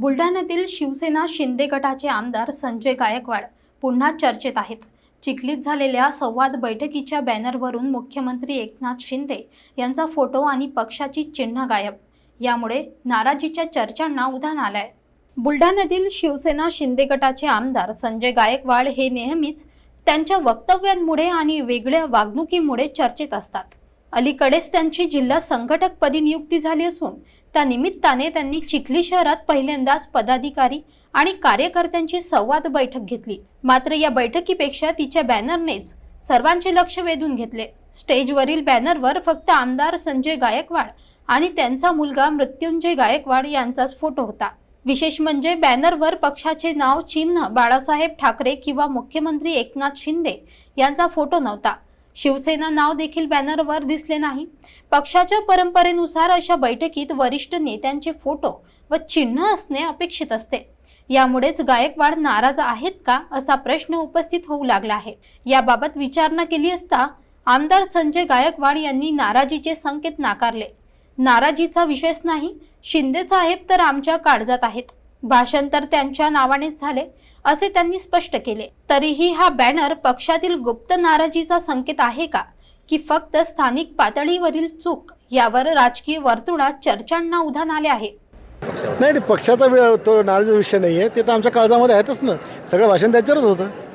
बुलढाण्यातील शिवसेना शिंदे गटाचे आमदार संजय गायकवाड पुन्हा चर्चेत आहेत. चिखलीत झालेल्या संवाद बैठकीच्या बॅनरवरून मुख्यमंत्री एकनाथ शिंदे यांचा फोटो आणि पक्षाची चिन्ह गायब. यामुळे नाराजीच्या चर्चांना उधाण आलंय. बुलढाण्यातील शिवसेना शिंदे गटाचे आमदार संजय गायकवाड हे नेहमीच त्यांच्या वक्तव्यांमुळे आणि वेगळ्या वागणुकीमुळे चर्चेत असतात. अलीकडेच त्यांची जिल्हा संघटकपदी नियुक्ती झाली असून त्या निमित्ताने त्यांनी चिखली शहरात पहिल्यांदाच पदाधिकारी आणि कार्यकर्त्यांची संवाद बैठक घेतली. मात्र या बैठकीपेक्षा तिच्या बॅनरनेच सर्वांचे लक्ष वेधून घेतले. स्टेजवरील बॅनरवर फक्त आमदार संजय गायकवाड आणि त्यांचा मुलगा मृत्युंजय गायकवाड यांचाच फोटो होता. विशेष म्हणजे बॅनरवर पक्षाचे नाव चिन्ह बाळासाहेब ठाकरे किंवा मुख्यमंत्री एकनाथ शिंदे यांचा फोटो नव्हता. शिवसेना नाव देखील बॅनरवर दिसले नाही. पक्षाच्या परंपरेनुसार अशा बैठकीत वरिष्ठ नेत्यांचे फोटो व चिन्ह असणे अपेक्षित असते. यामुळेच गायकवाड नाराज आहेत का असा प्रश्न उपस्थित होऊ लागला आहे. याबाबत विचारणा केली असता आमदार संजय गायकवाड यांनी नाराजीचे संकेत नाकारले. नाराजीचा विषयच नाही. शिंदे साहेब तर आमच्या काळजात आहेत. भाषण तर त्यांच्या नावानेच झाले असे त्यांनी स्पष्ट केले. तरीही हा बॅनर पक्षातील गुप्त नाराजीचा संकेत आहे का? की फक्त स्थानिक पातळीवरील चूक यावर राजकीय वर्तुळात चर्चांना उधाण आले आहे? नाही पक्षाचा तो नाराज विषय नाही आहे ते तर आमच्या काळजामध्ये आहेतच ना. सगळं भाषण त्याच्यावरच होतं.